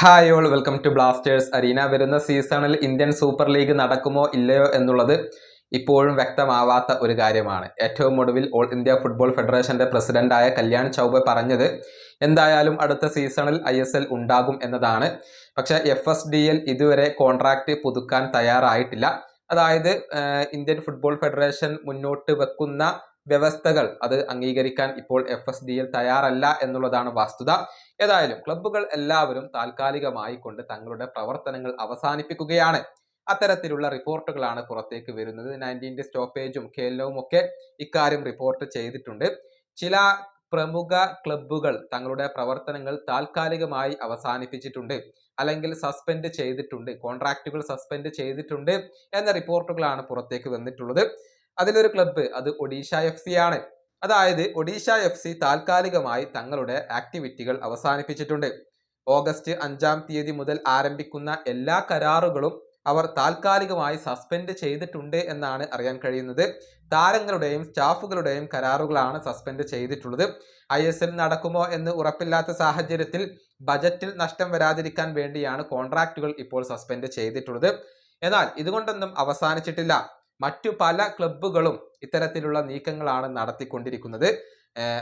Hi all welcome to Blasters arena വരുന്ന സീസണിൽ Indian super league നടക്കുമോ ഇല്ലയോ എന്നുള്ളത് ഇപ്പോഴും വ്യക്തമാവാത്ത ഒരു കാര്യമാണ്. ഏറ്റവും ഒടുവിൽ ഓൾ ഇന്ത്യ ഫുട്ബോൾ ഫെഡറേഷന്റെ പ്രസിഡന്റായ കല്യാൺ ചൗബെ പറഞ്ഞത് എന്തായാലും അടുത്ത സീസണിൽ ഐ എസ് എൽ ഉണ്ടാകും എന്നതാണ്. പക്ഷെ എഫ് എസ് ഡി എൽ ഇതുവരെ കോൺട്രാക്റ്റ് പുതുക്കാൻ തയ്യാറായിട്ടില്ല. അതായത് ഇന്ത്യൻ ഫുട്ബോൾ ഫെഡറേഷൻ മുന്നോട്ട് വെക്കുന്ന വ്യവസ്ഥകൾ അത് അംഗീകരിക്കാൻ ഇപ്പോൾ എഫ് എസ് ഡി എൽ തയ്യാറല്ല എന്നുള്ളതാണ് വസ്തുത. ഏതായാലും ക്ലബ്ബുകൾ എല്ലാവരും താൽക്കാലികമായി കൊണ്ട് തങ്ങളുടെ പ്രവർത്തനങ്ങൾ അവസാനിപ്പിക്കുകയാണ്. അത്തരത്തിലുള്ള റിപ്പോർട്ടുകളാണ് പുറത്തേക്ക് വരുന്നത്. നയന്റീന്റെ സ്റ്റോപ്പേജും ഖേലവും ഒക്കെ ഇക്കാര്യം റിപ്പോർട്ട് ചെയ്തിട്ടുണ്ട്. ചില പ്രമുഖ ക്ലബ്ബുകൾ തങ്ങളുടെ പ്രവർത്തനങ്ങൾ താൽക്കാലികമായി അവസാനിപ്പിച്ചിട്ടുണ്ട്. അല്ലെങ്കിൽ സസ്പെൻഡ് ചെയ്തിട്ടുണ്ട്. കോൺട്രാക്റ്റുകൾ സസ്പെൻഡ് ചെയ്തിട്ടുണ്ട് എന്ന റിപ്പോർട്ടുകളാണ് പുറത്തേക്ക് വന്നിട്ടുള്ളത്. അതിലൊരു ക്ലബ്ബ് അത് ഒഡീഷ എഫ് സി ആണ്. അതായത് ഒഡീഷ എഫ് സി താൽക്കാലികമായി തങ്ങളുടെ ആക്ടിവിറ്റികൾ അവസാനിപ്പിച്ചിട്ടുണ്ട്. ഓഗസ്റ്റ് അഞ്ചാം തീയതി മുതൽ ആരംഭിക്കുന്ന എല്ലാ കരാറുകളും അവർ താൽക്കാലികമായി സസ്പെൻഡ് ചെയ്തിട്ടുണ്ട് എന്നാണ് അറിയാൻ കഴിയുന്നത്. താരങ്ങളുടെയും സ്റ്റാഫുകളുടെയും കരാറുകളാണ് സസ്പെൻഡ് ചെയ്തിട്ടുള്ളത്. ഐ എസ് എൽ നടക്കുമോ എന്ന് ഉറപ്പില്ലാത്ത സാഹചര്യത്തിൽ ബജറ്റിൽ നഷ്ടം വരാതിരിക്കാൻ വേണ്ടിയാണ് കോൺട്രാക്റ്റുകൾ ഇപ്പോൾ സസ്പെൻഡ് ചെയ്തിട്ടുള്ളത്. എന്നാൽ ഇതുകൊണ്ടൊന്നും അവസാനിച്ചിട്ടില്ല. മറ്റു പല ക്ലബ്ബുകളും ഇത്തരത്തിലുള്ള നീക്കങ്ങളാണ് നടത്തിക്കൊണ്ടിരിക്കുന്നത്.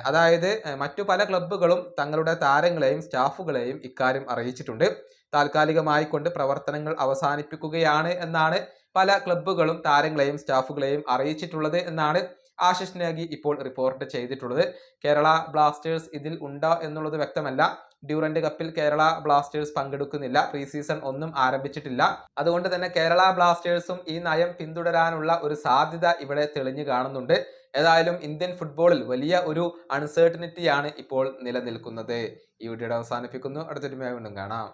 അതായത് മറ്റു പല ക്ലബ്ബുകളും തങ്ങളുടെ താരങ്ങളെയും സ്റ്റാഫുകളെയും ഇക്കാര്യം അറിയിച്ചിട്ടുണ്ട്. താൽക്കാലികമായി കൊണ്ട് പ്രവർത്തനങ്ങൾ അവസാനിപ്പിക്കുകയാണ് എന്നാണ് പല ക്ലബ്ബുകളും താരങ്ങളെയും സ്റ്റാഫുകളെയും അറിയിച്ചിട്ടുള്ളത് എന്നാണ് ആശിഷ് നേഗി ഇപ്പോൾ റിപ്പോർട്ട് ചെയ്തിട്ടുള്ളത്. കേരള ബ്ലാസ്റ്റേഴ്സ് ഇതിൽ ഉണ്ടോ എന്നുള്ളത് വ്യക്തമല്ല. ഡ്യൂറന്റ് കപ്പിൽ കേരള ബ്ലാസ്റ്റേഴ്സ് പങ്കെടുക്കുന്നില്ല. പ്രീ സീസൺ ഒന്നും ആരംഭിച്ചിട്ടില്ല. അതുകൊണ്ട് തന്നെ കേരള ബ്ലാസ്റ്റേഴ്സും ഈ നയം പിന്തുടരാനുള്ള ഒരു സാധ്യത ഇവിടെ തെളിഞ്ഞു കാണുന്നുണ്ട്. ഏതായാലും ഇന്ത്യൻ ഫുട്ബോളിൽ വലിയ ഒരു അൺസേർട്ടനിറ്റിയാണ് ഇപ്പോൾ നിലനിൽക്കുന്നത്. ഈ വീഡിയോയുടെ അവസാനിപ്പിക്കുന്നു. അടുത്തൊരുമയായി വീണ്ടും കാണാം.